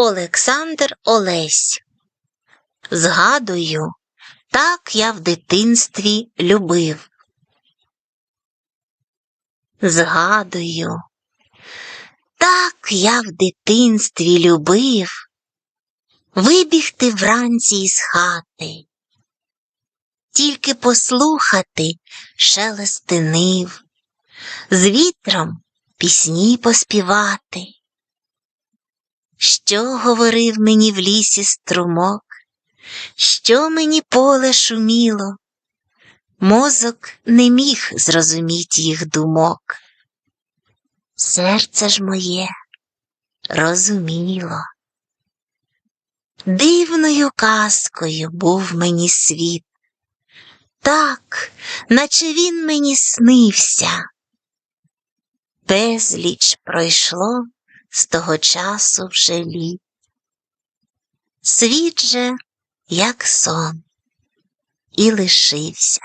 Олександр Олесь. Згадую, так я в дитинстві любив. Згадую, так я в дитинстві любив вибігти вранці із хати, тільки послухати шелести нив, з вітром пісні поспівати. Що говорив мені в лісі струмок, що мені поле шуміло, мозок не міг зрозуміти їх думок. Серце ж моє розуміло. Дивною казкою був мені світ, так, наче він мені снився. Безліч пройшло з того часу вже літ. Світ же, як сон, і лишився.